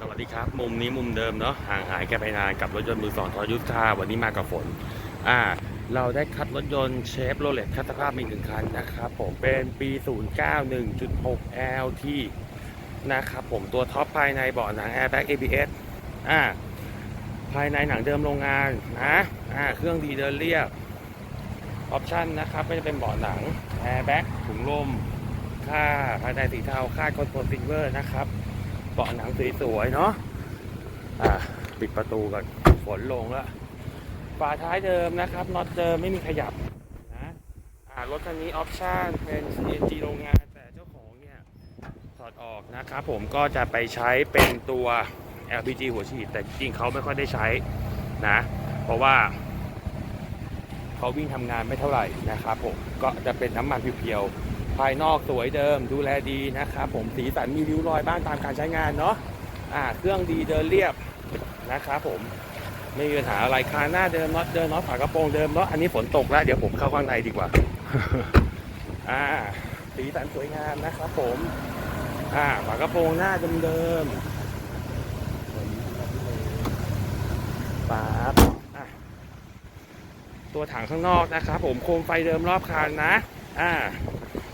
สวัสดีครับ มุมนี้มุมเดิมเนาะห่างหายกันไปนานกับรถยนต์มือสองทอยุทธาวันนี้มากับฝนอ่าเราได้คัดรถยนต์เชฟโรเลตคัตภาพมีหนึ่งคันนะครับผมเป็นปี 091.6 LT นะครับผมตัวท็อปภายในเบาะหนัง Airbag ABS อ่าภายในหนังเดิมโรงงานนะอ่าเครื่องดีเดินเรียบออปชั่นนะครับก็จะเป็นเบาะหนัง Airbag ถุงลมค่าภายในสีเทาค่าคอนโทรลซิงเวอร์นะครับ เบาะหนังสวยๆเนาะอ่าปิดประตูก่อนฝนลงแล้วฝาท้ายเดิมนะครับน็อตเดิมไม่มีขยับนะอ่ารถคันนี้ออปชั่นเป็น CNG โรงงานแต่เจ้าของเนี่ยถอดออกนะครับผมก็จะไปใช้เป็นตัว LPG หัวฉีดแต่จริงเขาไม่ค่อยได้ใช้นะ เพราะว่าเขาวิ่งทำงานไม่เท่าไหร่นะครับผมก็จะเป็นน้ำมันเพียวๆ ภายนอกสวยเดิมดูแลดีนะครับผมสีสันมีริ้วรอยบ้างตามการใช้งานเนาะอ่าเครื่องดีเดินเรียบนะครับผมไม่มีปัญหาอะไรคานหน้าเดิมน็อตเดิมน็อตฝากระโปรงเดิมเนาะอันนี้ฝนตกแล้วเดี๋ยวผมเข้าข้างในดีกว่าอ่าสีสันสวยงามนะครับผมอ่าฝากระโปรงหน้าเดิมๆปั๊บตัวถังข้างนอกนะครับผมโคมไฟเดิมรอบคันนะอ่า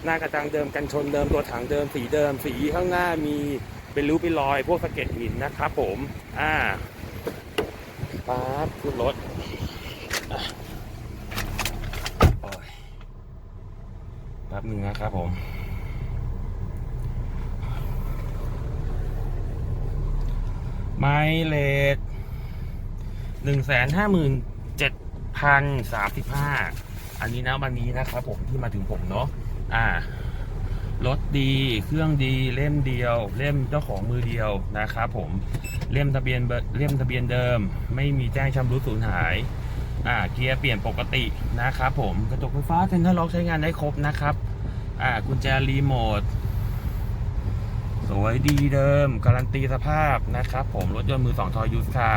หน้ากระจังเดิมกันชนเดิมตัวถังเดิมสีเดิม สีข้างหน้ามีเป็นรูปเป็นรอย พวกสะเก็ดหินนะครับผม อ่าปั๊บขึ้นรถแป๊บหนึ่งนะครับผม ไมเลทหนึ่งแสนห้าหมื่นเจ็ดพันสามสิบห้าอันนี้นะวันนี้นะครับผมที่มาถึงผมเนาะ อ่ารถดี เครื่องดีเล่มเดียว เล่มเจ้าของมือเดียวนะครับผมเล่มทะเบียนเล่มทะเบียนเดิม ไม่มีแจ้งชำรุดสูญหายอ่าเกียร์เปลี่ยนปกตินะครับผมกระจกไฟฟ้าเซ็นทรัลล็อกใช้งานได้ครบนะครับอ่ากุญแจรีโมทสวยดีเดิม การันตีสภาพนะครับผมรถยนต์มือสองทอยูสคา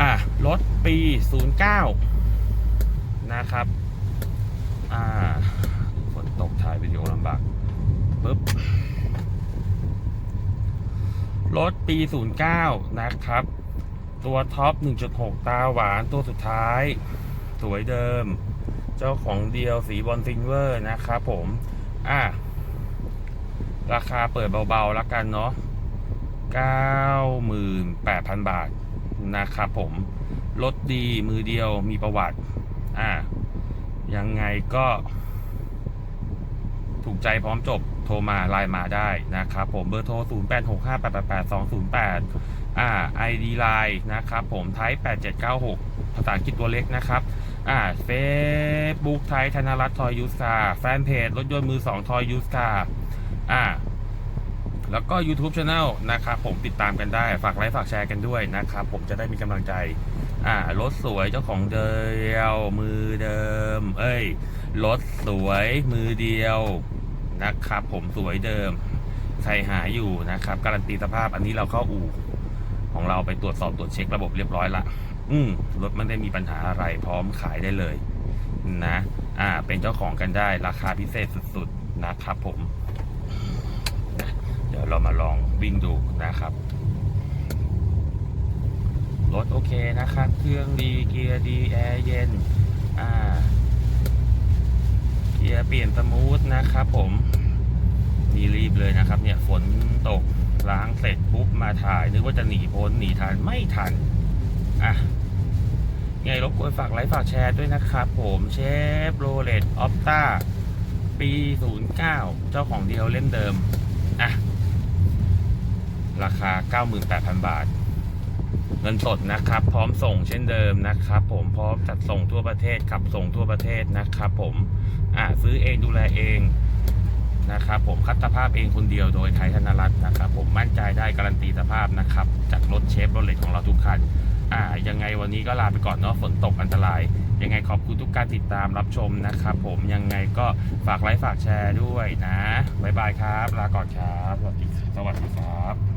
อ่ารถปี 09 นะครับ อ่า ฝนตกถ่ายวิดีโอลำบากปึ๊บ รถปี 09 นะครับ ตัวท็อป 1.6 ตาหวานตัวสุดท้าย สวยเดิม เจ้าของเดียวสีบอลซิงเวอร์นะครับผม อะ ราคาเปิดเบาๆแล้วกันเนาะ 98,000 บาทนะครับผม รถดีมือเดียวมีประวัติ อะ ยังไงก็ ถูกใจพร้อมจบ โทรมาไลน์มาได้นะครับผมเบอร์โทร 0865888208อ่า ID ไลน์นะครับผมไทป์8796 ภาษาอังกฤษตัวเล็กนะครับอ่าเฟซบุ๊กไทยธนรัตน์ทอยยูสคาแฟนเพจรถยนต์มือสองทอยยูสคาอ่าแล้วก็ YouTube Channel นะครับผมติดตามกันได้ ฝากไลค์ฝากแชร์กันด้วยนะครับ ผมจะได้มีกำลังใจ อ่ารถสวยเจ้าของเดียว มือเดิม เอ้ยรถสวยมือเดียว นะครับ ผมสวยเดิมใครหาอยู่นะครับ การันตีสภาพอันนี้เราเข้าอู่ของเราไปตรวจสอบตรวจเช็คระบบเรียบร้อยละอืมรถไม่ได้มีปัญหาอะไรพร้อมขายได้เลยนะ อ่า เป็นเจ้าของกันได้ราคาพิเศษสุดๆนะครับผม เดี๋ยวเรามาลองวิ่งดูนะครับ รถโอเคนะครับ เครื่องดีเกียร์ดีแอร์เย็น อ่า เปลี่ยนสมูทนะครับผมนี่รีบเลยนะครับ เนี่ยฝนตกล้างเสร็จปุ๊บมาถ่ายนึกว่าจะหนีพ้นหนีทันไม่ทันอะไงรบกวนฝากไลค์ฝากแชร์ด้วยนะครับผมเชฟโรเลตออฟต้าปี 09 เจ้าของเดียวเล่มเดิม อะ ราคา 98,000 บาท เงินสดนะครับ พร้อมส่งเช่นเดิมนะครับ ผมพร้อมจัดส่งทั่วประเทศขับส่งทั่วประเทศนะครับ ผมอ่าซื้อเองดูแลเองนะครับ ผมคัดสภาพเองคนเดียวโดยไทยธนรัตน์นะครับ ผมมั่นใจได้การันตีสภาพนะครับ จากรถเชฟรถเล็กของเราทุกคันอ่ายังไงวันนี้ก็ลาไปก่อนเนาะฝนตกอันตราย ยังไงขอบคุณทุกการติดตามรับชมนะครับ ผมยังไงก็ฝากไลค์ฝากแชร์ด้วยนะบ๊ายบายครับ ลาก่อนครับสวัสดีสวัสดีครับ